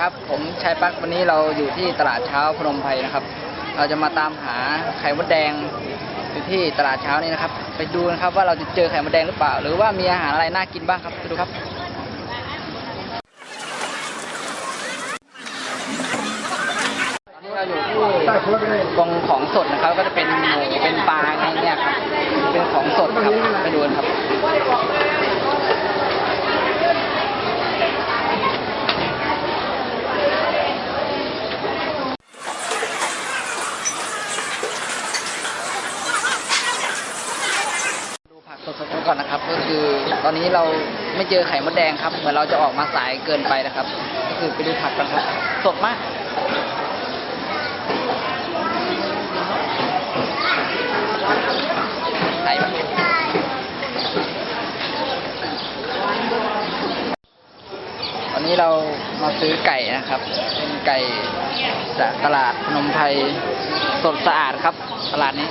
ครับผมชายปักวันนี้เราอยู่ที่ตลาดเช้าพนมไพรนะครับ เราจะมาตามหาไข่มดแดงอยู่ที่ตลาดเช้านี้นะครับ ไปดูนะครับว่าเราจะเจอไข่มดแดงหรือเปล่า หรือว่ามีอาหารอะไรน่ากินบ้างครับไปดูครับตอนนี้เราอยู่ที่กองของสดนะครับ ก็จะเป็นหมูเป็นปลาอะไรเงี้ยครับเป็นของสดครับไปดูผักสดๆ ก่อนนะครับ ก็คือตอนนี้เราไม่เจอไข่มดแดงครับ เหมือนเราจะออกมาสายเกินไปนะครับ ก็คือไปดูผักกันครับสดมากไหนวะตอนนี้เรามาซื้อไก่นะครับ เป็นไก่จากตลาดพนมไพรสดสะอาดครับ ตลาดนี้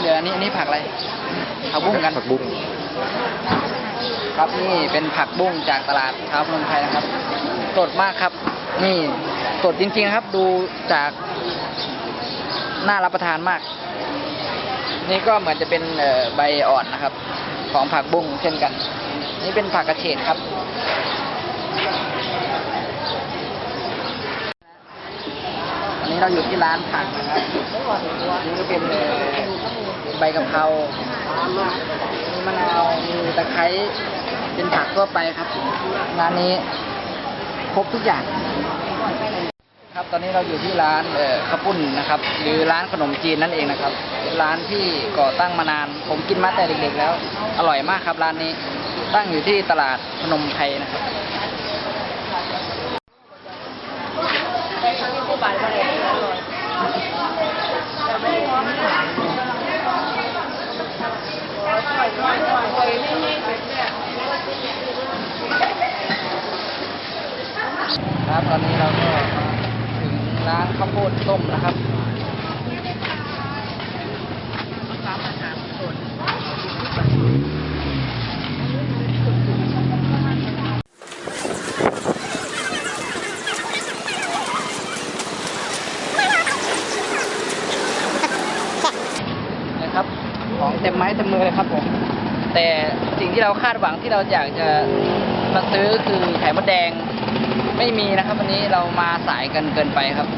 เดี๋ยวอันนี้อันนี้ผักอะไร ผักบุ้งกัน ผักบุ้ง ครับนี่เป็นผักบุ้งจากตลาดเช้าพนมไพรนะครับ สดมากครับ นี่สดจริงๆนะครับ ดูจากน่ารับประทานมาก นี่ก็เหมือนจะเป็นเอ่อใบอ่อนนะครับ ของผักบุ้งเช่นกัน นี่เป็นผักกระเฉดครับ อันนี้ เราอยู่ที่ร้านผักนะครับนี่ก็เป็นใบกะเพรา มีมะนาว มีตะไคร้ เป็นผักทั่วไปครับ ร้านนี้ครบทุกอย่าง ครับ ตอนนี้เราอยู่ที่ร้านเอ่อข้าวปุ้นนะครับ หรือร้านขนมจีนนั่นเองนะครับ ร้านที่ก่อตั้งมานาน ผมกินมาแต่เด็กๆแล้ว อร่อยมากครับร้านนี้ ตั้งอยู่ที่ตลาดพนมไพรนะครับ ครับตอนนี้เราก็มาถึงร้านข้าวโพดต้มนะครับนะครับ ของ เต็มไม้เต็มมือเลยครับผม แต่สิ่งที่เราคาดหวังที่เราอยากจะมาซื้อคือไข่มดแดง ไม่มีนะครับ วันนี้เรามาสายกันเกินไปครับ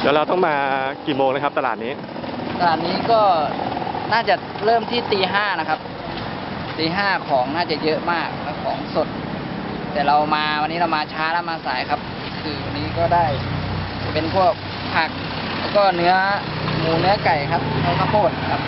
เดี๋ยวเราต้องมากี่โมงนะครับ ตลาดนี้ ตลาดนี้ก็น่าจะเริ่มที่ตีห้านะครับตีห้าของน่าจะเยอะมากแล้วของสด แต่เรามาวันนี้เรามาช้าแล้วมาสายครับ คือวันนี้ก็ได้เป็นพวกผักแล้วก็เนื้อห มูเนื้อไก่ครับแล้วข้าวโพดครับ